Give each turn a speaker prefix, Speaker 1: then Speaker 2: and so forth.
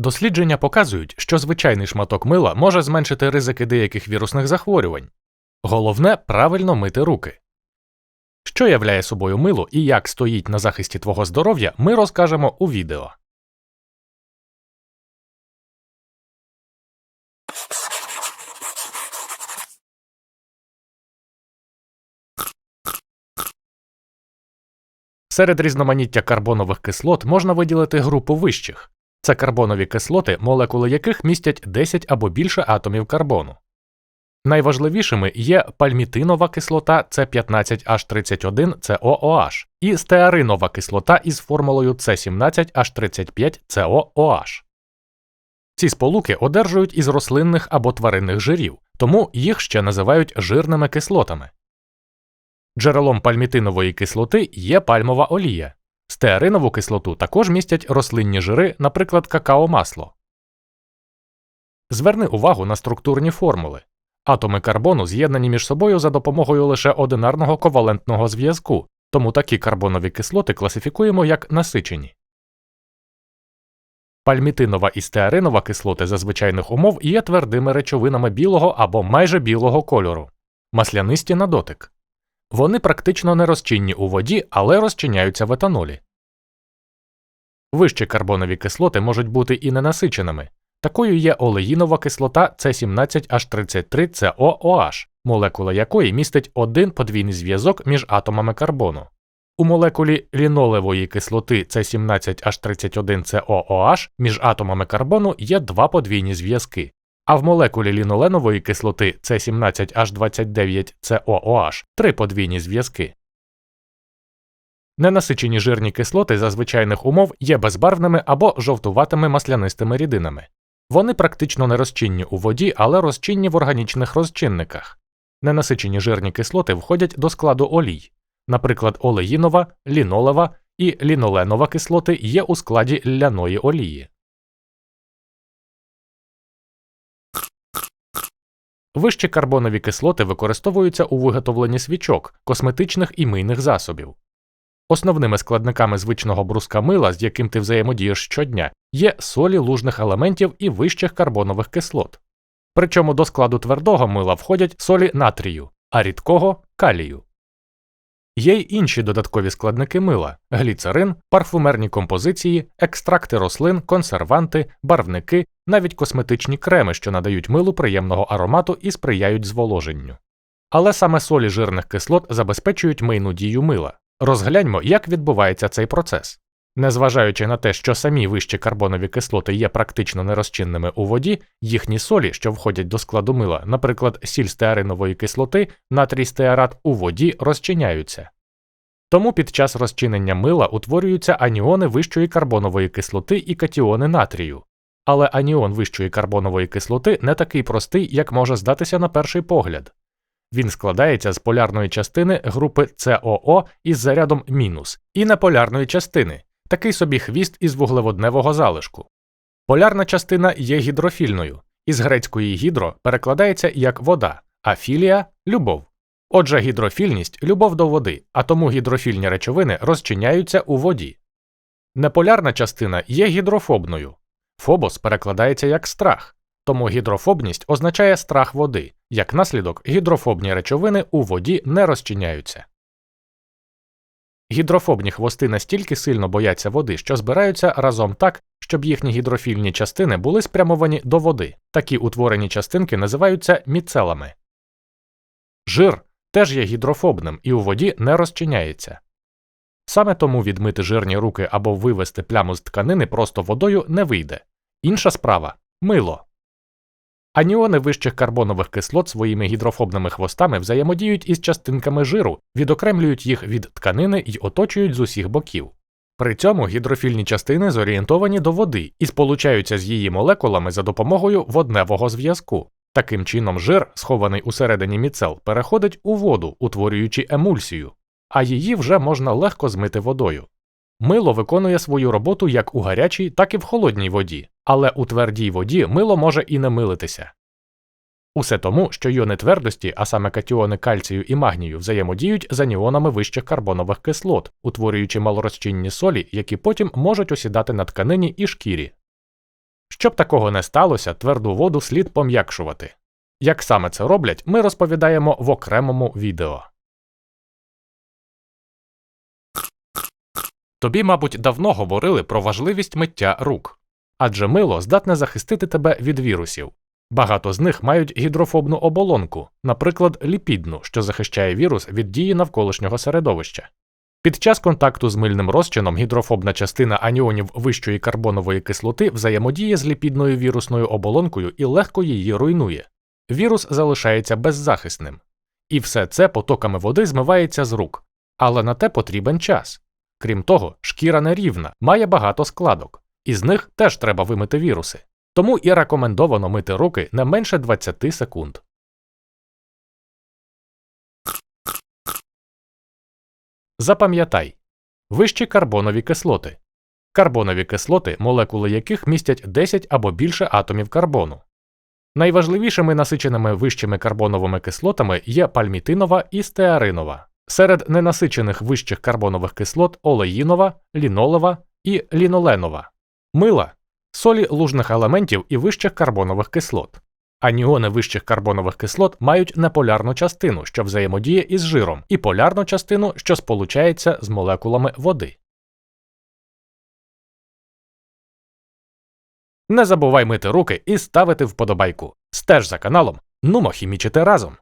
Speaker 1: Дослідження показують, що звичайний шматок мила може зменшити ризики деяких вірусних захворювань. Головне правильно мити руки. Що являє собою мило і як стоїть на захисті твого здоров'я, ми розкажемо у відео. Серед різноманіття карбонових кислот можна виділити групу вищих. Це карбонові кислоти, молекули яких містять 10 або більше атомів карбону. Найважливішими є пальмітинова кислота С15H31COOH і стеаринова кислота із формулою С17H35COOH. Ці сполуки одержують із рослинних або тваринних жирів, тому їх ще називають жирними кислотами. Джерелом пальмітинової кислоти є пальмова олія. Стеаринову кислоту також містять рослинні жири, наприклад, какао-масло. Зверни увагу на структурні формули. Атоми карбону з'єднані між собою за допомогою лише одинарного ковалентного зв'язку, тому такі карбонові кислоти класифікуємо як насичені. Пальмітинова і стеаринова кислоти за звичайних умов є твердими речовинами білого або майже білого кольору, маслянисті на дотик. Вони практично не розчинні у воді, але розчиняються в етанолі. Вищі карбонові кислоти можуть бути і ненасиченими. Такою є олеїнова кислота С17H33COOH, молекула якої містить один подвійний зв'язок між атомами карбону. У молекулі лінолевої кислоти С17H31COOH між атомами карбону є два подвійні зв'язки, а в молекулі ліноленової кислоти С17H29COOH три подвійні зв'язки. Ненасичені жирні кислоти за звичайних умов є безбарвними або жовтуватими маслянистими рідинами. Вони практично не розчинні у воді, але розчинні в органічних розчинниках. Ненасичені жирні кислоти входять до складу олій. Наприклад, олеїнова, лінолева і ліноленова кислоти є у складі ляної олії. Вищі карбонові кислоти використовуються у виготовленні свічок, косметичних і мийних засобів. Основними складниками звичного бруска мила, з яким ти взаємодієш щодня, є солі лужних елементів і вищих карбонових кислот. Причому до складу твердого мила входять солі натрію, а рідкого калію. Є й інші додаткові складники мила гліцерин, парфумерні композиції, екстракти рослин, консерванти, барвники, навіть косметичні креми, що надають милу приємного аромату і сприяють зволоженню. Але саме солі жирних кислот забезпечують мийну дію мила. Розгляньмо, як відбувається цей процес. Незважаючи на те, що самі вищі карбонові кислоти є практично нерозчинними у воді, їхні солі, що входять до складу мила, наприклад, сіль стеаринової кислоти, натрій стеарат у воді розчиняються. Тому під час розчинення мила утворюються аніони вищої карбонової кислоти і катіони натрію. Але аніон вищої карбонової кислоти не такий простий, як може здатися на перший погляд. Він складається з полярної частини групи СОО із зарядом мінус і неполярної частини, такий собі хвіст із вуглеводневого залишку. Полярна частина є гідрофільною, із грецької гідро перекладається як вода, а філія любов. Отже, гідрофільність любов до води, а тому гідрофільні речовини розчиняються у воді. Неполярна частина є гідрофобною. Фобос перекладається як страх, тому гідрофобність означає страх води, як наслідок гідрофобні речовини у воді не розчиняються. Гідрофобні хвости настільки сильно бояться води, що збираються разом так, щоб їхні гідрофільні частини були спрямовані до води. Такі утворені частинки називаються міцелами. Жир теж є гідрофобним і у воді не розчиняється. Саме тому відмити жирні руки або вивести пляму з тканини просто водою не вийде. Інша справа мило. Аніони вищих карбонових кислот своїми гідрофобними хвостами взаємодіють із частинками жиру, відокремлюють їх від тканини і оточують з усіх боків. При цьому гідрофільні частини зорієнтовані до води і сполучаються з її молекулами за допомогою водневого зв'язку. Таким чином, жир, схований усередині міцел, переходить у воду, утворюючи емульсію, а її вже можна легко змити водою. Мило виконує свою роботу як у гарячій, так і в холодній воді, але у твердій воді мило може і не милитися. Усе тому, що йони твердості, а саме катіони кальцію і магнію, взаємодіють з аніонами вищих карбонових кислот, утворюючи малорозчинні солі, які потім можуть осідати на тканині і шкірі. Щоб такого не сталося, тверду воду слід пом'якшувати. Як саме це роблять, ми розповідаємо в окремому відео. Тобі, мабуть, давно говорили про важливість миття рук, адже мило здатне захистити тебе від вірусів. Багато з них мають гідрофобну оболонку, наприклад, ліпідну, що захищає вірус від дії навколишнього середовища. Під час контакту з мильним розчином гідрофобна частина аніонів вищої карбонової кислоти взаємодіє з ліпідною вірусною оболонкою і легко її руйнує. Вірус залишається беззахисним. І все це потоками води змивається з рук. Але на те потрібен час. Крім того, шкіра нерівна, має багато складок, і з них теж треба вимити віруси. Тому і рекомендовано мити руки не менше 20 секунд. Запам'ятай вищі карбонові кислоти. Карбонові кислоти, молекули яких містять 10 або більше атомів карбону. Найважливішими насиченими вищими карбоновими кислотами є пальмітинова і стеаринова. Серед ненасичених вищих карбонових кислот олеїнова, лінолева і ліноленова. Мила солі лужних елементів і вищих карбонових кислот. Аніони вищих карбонових кислот мають неполярну частину, що взаємодіє із жиром, і полярну частину, що сполучається з молекулами води. Не забувай мити руки і ставити вподобайку. Стеж за каналом. Нумо хімічити разом.